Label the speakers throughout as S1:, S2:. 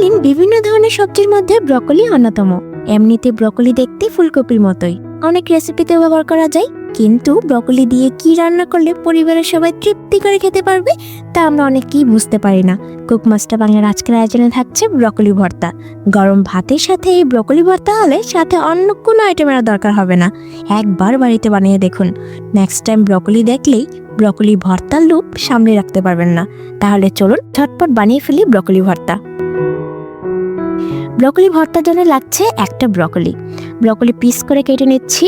S1: শীতকালীন বিভিন্ন ধরনের সবজির মধ্যে ব্রকলি অন্যতম। এমনিতে ব্রকলি দেখতে ফুলকপির মতোই। অনেক রেসিপিতে ব্যবহার করা যায়, কিন্তু ব্রকলি দিয়ে কি রান্না করলে পরিবারের সবাই তৃপ্তি করে খেতে পারবে, তা আমরা অনেকেই বুঝতে পারি না। কুক মাস্টার বাংলার আজকের আয়োজনে থাকছে ব্রকলি ভর্তা। গরম ভাতের সাথে এই ব্রকলি ভর্তা হলে সাথে অন্য কোনো আইটেমের দরকার হবে না। একবার বাড়িতে বানিয়ে দেখুন। নেক্সট টাইম ব্রকলি দেখলেই ব্রকলি ভর্তার লুপ সামনে রাখতে পারবেন না। তাহলে চলুন ঝটপট বানিয়ে ফেলি ব্রকলি ভর্তা। ব্রকলি ভর্তার জন্য লাগছে একটা ব্রকলি। ব্রকলি পিস করে কেটে নিচ্ছি।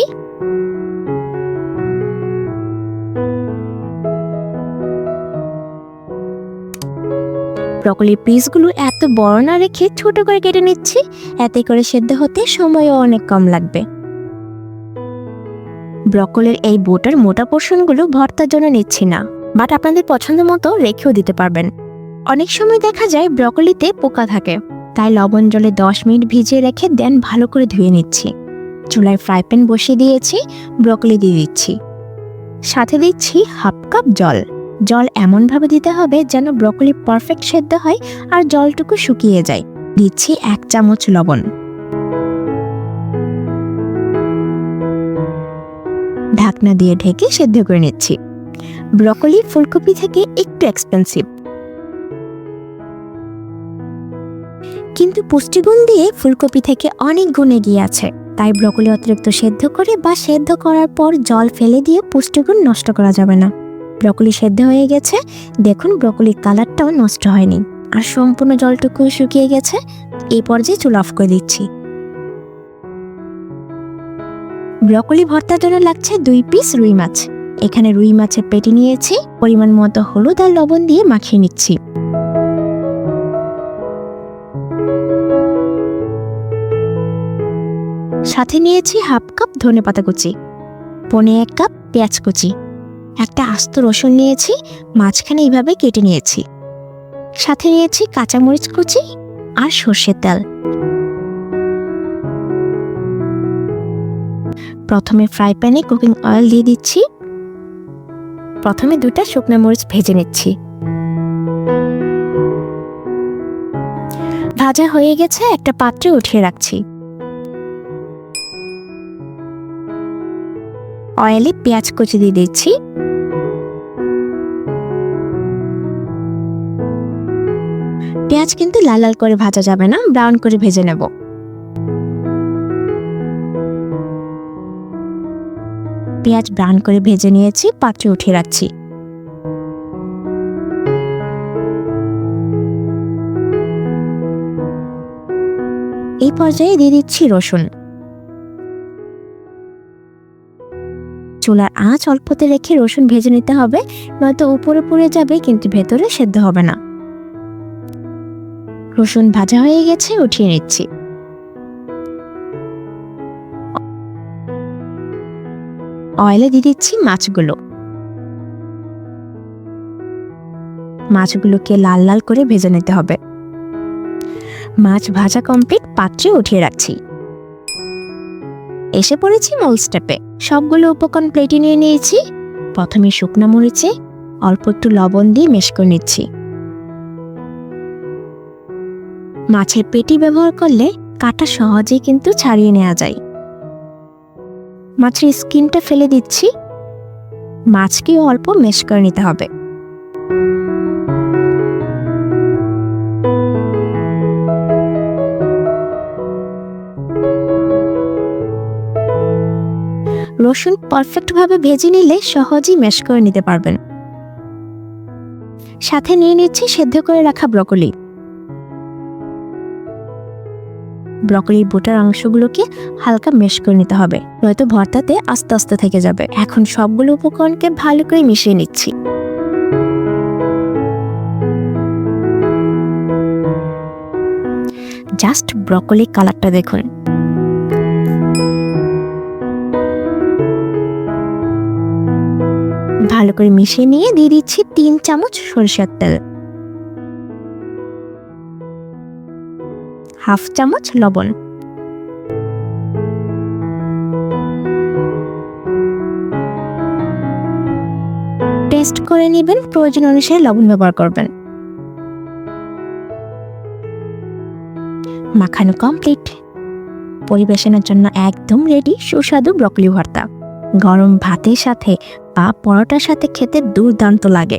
S1: ব্রকলির পিসগুলো এত বড় না রেখে ছোট করে কেটে নিচ্ছি, এতে করে সেদ্ধ হতে সময়ও অনেক কম লাগবে। ব্রকলির এই বোটার মোটা পোর্শনগুলো ভর্তার জন্য নিচ্ছি না বাট আপনাদের পছন্দ মতো রেখেও দিতে পারবেন। অনেক সময় দেখা যায় ব্রকলিতে পোকা থাকে। তাই লবণ জলে দশ মিনিট ভিজিয়ে রেখে দেন ভালো করে ধুয়ে নিচ্ছি। চুলায় ফ্রাই প্যান বসিয়ে দিয়েছি, ব্রকলি দিয়ে দিচ্ছি। সাথে দিচ্ছি হাফ কাপ জল। জল এমনভাবে দিতে হবে যেন ব্রকলি পারফেক্ট সেদ্ধ হয় আর জলটুকু শুকিয়ে যায়। দিচ্ছি এক চামচ লবণ। ঢাকনা দিয়ে ঢেকে সেদ্ধ করে নিচ্ছি। ব্রকলি ফুলকপি থেকে একটু এক্সপেন্সিভ কিন্তু পুষ্টিগুণ দিয়ে ফুলকপি থেকে অনেক গুণ এগিয়ে আছে। তাই ব্রকলি অতিরিক্ত সেদ্ধ করে বা সেদ্ধ করার পর জল ফেলে দিয়ে পুষ্টিগুণ নষ্ট করা যাবে না। ব্রকলি সেদ্ধ হয়ে গেছে। দেখুন ব্রকলির কালারটাও নষ্ট হয়নি। আর সম্পূর্ণ জলটুকু শুকিয়ে গেছে। এই পর্যায়ে চুল অফ করে দিচ্ছি। ব্রকলি ভর্তার জন্য লাগছে দুই পিস রুই মাছ। এখানে রুই মাছের পেটি নিয়েছি। পরিমাণ মতো হলুদ আর লবণ দিয়ে মাখিয়ে নিচ্ছি। সাথে নিয়েছি হাফ কাপ ধনে পাতা কুচি, পনে এক কাপ পেঁয়াজ কুচি, একটা আস্ত রসুন নিয়েছি, মাঝখানে এইভাবে কেটে নিয়েছি। সাথে নিয়েছি কাঁচামরিচ কুচি আর সর্ষের তেল। প্রথমে ফ্রাই প্যানে কুকিং অয়েল দিয়ে দিচ্ছি। প্রথমে দুটা শুকনো মরিচ ভেজে নিচ্ছি। ভাজা হয়ে গেছে, একটা পাত্রে উঠিয়ে রাখছি। অয়েলে পেঁয়াজ কুচি দিয়ে দিচ্ছি। পেঁয়াজ কিন্তু লাল লাল করে ভাজা যাবে না, ব্রাউন করে ভেজে নেব। পেঁয়াজ ব্রাউন করে ভেজে নিয়েছি, পাত্রে উঠিয়ে রাখছি। এই পর্যায়ে দিয়ে দিচ্ছি রসুন। চুলার আঁচ অল্পতে রেখে রসুন ভেজে নিতে হবে, নয়তো উপরে পুড়ে যাবে কিন্তু ভেতরে সেদ্ধ হবে না। রসুন ভাজা হয়ে গেছে, উঠিয়ে নিচ্ছি। অয়েলে দিয়ে দিচ্ছি মাছগুলো। মাছগুলোকে লাল লাল করে ভেজে নিতে হবে। মাছ ভাজা কমপ্লিট, পাত্রে উঠিয়ে রাখছি। এসে পড়েছি মূল স্টেপে সবগুলো উপকরণ প্লেটে নিয়ে নিয়েছি। প্রথমে শুকনো মরিচে অল্প একটু লবণ দিয়ে মেশ করে নিচ্ছি। মাছের পেটি ব্যবহার করলে কাটা সহজেই কিন্তু ছাড়িয়ে নেওয়া যায়। মাছের স্কিনটা ফেলে দিচ্ছি। মাছকেও অল্প মেশ করে নিতে হবে। রসুন পারফেক্টভাবে ভেজে নিলে সহজেই ম্যাশ করে নিতে পারবেন। সাথে নিয়ে নিচ্ছি সেদ্ধ করে রাখা ব্রকলি। ব্রকলির বোটার অংশগুলোকে হালকা মেশ করে নিতে হবে, নয়তো ভর্তাতে আস্তে আস্তে থেকে যাবে। এখন সবগুলো উপকরণকে ভালো করে মিশিয়ে নিচ্ছি। জাস্ট ব্রকলি কালারটা দেখুন। ভালো করে মিশিয়ে নিয়ে দিয়ে দিচ্ছি তিন চামচ সরিষার তেল। হাফ চামচ লবণ। টেস্ট করে নেবেন, প্রয়োজন অনুসারে লবণ ব্যবহার করবেন। মাখানো কমপ্লিট পরিবেশনের জন্য একদম রেডি সুস্বাদু ব্রকলি ভর্তা। গরম ভাতের সাথে বা পরোটার সাথে খেতে দুর্দান্ত লাগে।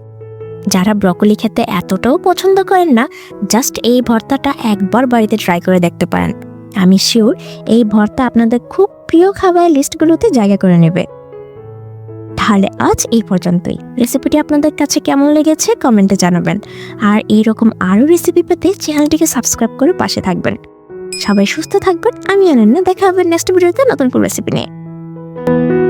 S1: যারা ব্রকলি খেতে এতটাও পছন্দ করেন না জাস্ট এই ভর্তাটা একবার বাড়িতে ট্রাই করে দেখতে পারেন। আমি শিওর এই ভর্তা আপনাদের খুব প্রিয় খাবার লিস্টগুলোতে জায়গা করে নেবে। তাহলে আজ এই পর্যন্তই। রেসিপিটি আপনাদের কাছে কেমন লেগেছে কমেন্টে জানাবেন। আর এইরকম আরও রেসিপি পেতে চ্যানেলটিকে সাবস্ক্রাইব করে পাশে থাকবেন। সবাই সুস্থ থাকবেন। আমি অনন্য, দেখা হবে নেক্সট ভিডিওতে নতুন কোনো রেসিপি নিয়ে।